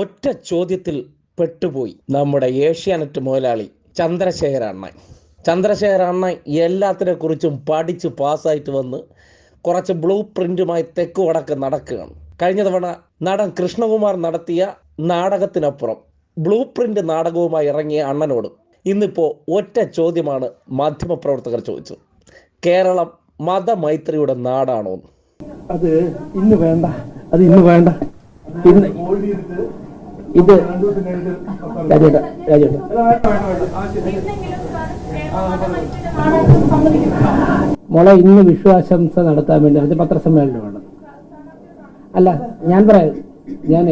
ഒറ്റ ചോദ്യത്തിൽ പെട്ടുപോയി നമ്മുടെ ഏഷ്യാനെറ്റ് മുതലാളി ചന്ദ്രശേഖര അണ്ണൻ. ചന്ദ്രശേഖര അണ്ണൻ എല്ലാത്തിനെ കുറിച്ചും പഠിച്ച് പാസ്സായിട്ട് വന്ന് കുറച്ച് ബ്ലൂ പ്രിന്റുമായി തെക്ക് വടക്ക് നടക്കുകയാണ്. കഴിഞ്ഞ തവണ നടൻ കൃഷ്ണകുമാർ നടത്തിയ നാടകത്തിനപ്പുറം ബ്ലൂ പ്രിന്റ് നാടകവുമായി ഇറങ്ങിയ അണ്ണനോട് ഇന്നിപ്പോൾ ഒറ്റ ചോദ്യമാണ് മാധ്യമപ്രവർത്തകർ ചോദിച്ചത്. കേരളം മതമൈത്രിയുടെ നാടാണോ അത് ഇന്ന് വേണ്ട. അത് ഇന്ന് വേണ്ട. ഇന്ന് ഇത് രാജേട്ട രാജേട്ട. മോളെ ഇന്ന് വിശ്വാശംസ നടത്താൻ വേണ്ടി അതിന്റെ പത്രസമ്മേളനമാണ്. അല്ല ഞാൻ പറയാം ഞാൻ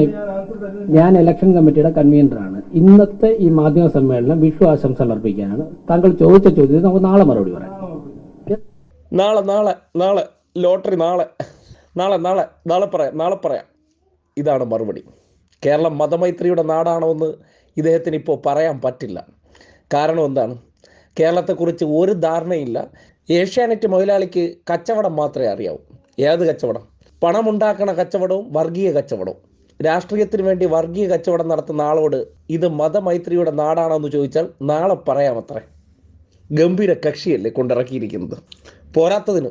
ഞാൻ ഇലക്ഷൻ കമ്മിറ്റിയുടെ കൺവീനറാണ് ഇന്നത്തെ ഈ മാധ്യമ സമ്മേളനം വിശ്വാസം അർപ്പിക്കാനാണ് താങ്കൾ ചോദിച്ച ചോദ്യത്തിന് നമുക്ക് നാളെ മറുപടി പറയാം. നാളെ നാളെ നാളെ ലോട്ടറി നാളെ. നാളെ നാളെ നാളെ പറയാം നാളെ പറയാം. ഇതാണ് മറുപടി. കേരളം മതമൈത്രിയുടെ നാടാണോ എന്ന് ഇദ്ദേഹത്തിന് ഇപ്പോൾ പറയാൻ പറ്റില്ല. കാരണം എന്താണ്? കേരളത്തെക്കുറിച്ച് ഒരു ധാരണയില്ല. ഏഷ്യാനെറ്റ് മുതലാളിക്ക് കച്ചവടം മാത്രമേ അറിയാവൂ. ഏത് കച്ചവടം? പണമുണ്ടാക്കണ കച്ചവടവും വർഗീയ കച്ചവടവും. രാഷ്ട്രീയത്തിന് വേണ്ടി വർഗീയ കച്ചവടം നടത്തുന്ന ആളോട് ഇത് മതമൈത്രിയുടെ നാടാണോ എന്ന് ചോദിച്ചാൽ നാളെ പറയാമത്രേ. ഗംഭീര കക്ഷിയല്ലേ കൊണ്ടിറക്കിയിരിക്കുന്നത്. പോരാത്തതിന്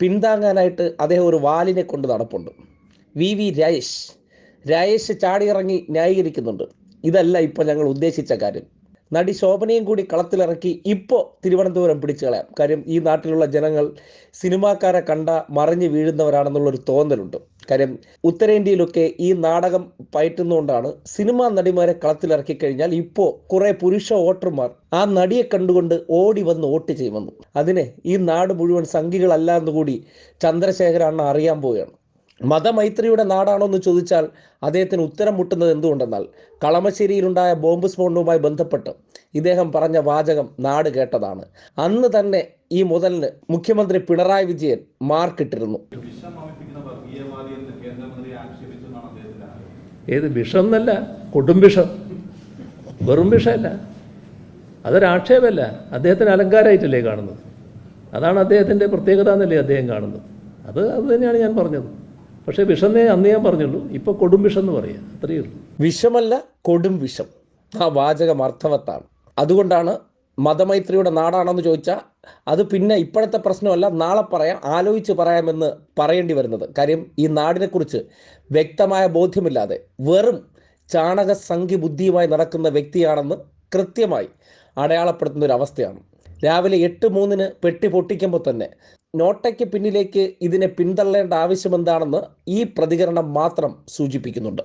പിന്താങ്ങാനായിട്ട് അദ്ദേഹം ഒരു വാലിനെ കൊണ്ട് നടപ്പുണ്ട്. V V Rajesh. രാജേഷ് ചാടിയിറങ്ങി ന്യായീകരിക്കുന്നുണ്ട്. ഇതല്ല ഇപ്പോൾ ഞങ്ങൾ ഉദ്ദേശിച്ച കാര്യം. നടി ശോഭനയും കൂടി കളത്തിലിറക്കി ഇപ്പോൾ തിരുവനന്തപുരം പിടിച്ചു കളയാം. കാര്യം ഈ നാട്ടിലുള്ള ജനങ്ങൾ സിനിമാക്കാരെ കണ്ട മറിഞ്ഞു വീഴുന്നവരാണെന്നുള്ളൊരു തോന്നലുണ്ട്. കാര്യം ഉത്തരേന്ത്യയിലൊക്കെ ഈ നാടകം പയറ്റുന്നതുകൊണ്ടാണ് സിനിമാ നടിമാരെ കളത്തിലിറക്കി കഴിഞ്ഞാൽ ഇപ്പോൾ കുറെ പുരുഷ വോട്ടർമാർ ആ നടിയെ കണ്ടുകൊണ്ട് ഓടി വന്ന് വോട്ട് ചെയ്യുമെന്നു. അതിനെ ഈ നാട് മുഴുവൻ സംഘികളല്ല എന്നുകൂടി ചന്ദ്രശേഖര അറിയാൻ പോവുകയാണ്. മതമൈത്രിയുടെ നാടാണോ എന്ന് ചോദിച്ചാൽ അദ്ദേഹത്തിന് ഉത്തരം മുട്ടുന്നത് എന്തുകൊണ്ടെന്നാൽ കളമശ്ശേരിയിലുണ്ടായ ബോംബ് സ്ഫോടനവുമായി ബന്ധപ്പെട്ട് ഇദ്ദേഹം പറഞ്ഞ വാചകം നാട് കേട്ടതാണ്. അന്ന് തന്നെ ഈ മുതലിന് മുഖ്യമന്ത്രി പിണറായി വിജയൻ മാർക്കിട്ടിരുന്നു. ഏത് വിഷം എന്നല്ല കൊടും വിഷം. വെറും വിഷമല്ല. അതൊരാക്ഷേപമല്ല അദ്ദേഹത്തിന് അലങ്കാരമായിട്ടല്ലേ കാണുന്നത്? അതാണ് അദ്ദേഹത്തിന്റെ പ്രത്യേകത എന്നല്ലേ അദ്ദേഹം കാണുന്നത്? അത് അത് തന്നെയാണ് ഞാൻ പറഞ്ഞത്. പക്ഷേ വിഷന്നേ അന്ന് ഞാൻ പറഞ്ഞുള്ളൂ. ഇപ്പോൾ കൊടും വിഷം എന്ന് പറയുക അത്രയേ ഉള്ളൂ. വിഷമല്ല കൊടും വിഷം. ആ വാചകം അർത്ഥവത്താണ്. അതുകൊണ്ടാണ് മതമൈത്രിയുടെ നാടാണെന്ന് ചോദിച്ചാൽ അത് പിന്നെ ഇപ്പോഴത്തെ പ്രശ്നമല്ല നാളെ പറയാം ആലോചിച്ച് പറയാമെന്ന് പറയേണ്ടി വരുന്നത്. കാര്യം ഈ നാടിനെക്കുറിച്ച് വ്യക്തമായ ബോധ്യമില്ലാതെ വെറും ചാണക സംഖ്യ ബുദ്ധിയുമായി നടക്കുന്ന വ്യക്തിയാണെന്ന് കൃത്യമായി അടയാളപ്പെടുത്തുന്ന ഒരു അവസ്ഥയാണ്. രാവിലെ എട്ട് മൂന്നിന് പെട്ടി പൊട്ടിക്കുമ്പോൾ തന്നെ നോട്ടയ്ക്ക് പിന്നിലേക്ക് ഇതിനെ പിന്തള്ളേണ്ട ആവശ്യമെന്താണെന്ന് ഈ പ്രതികരണം മാത്രം സൂചിപ്പിക്കുന്നുണ്ട്.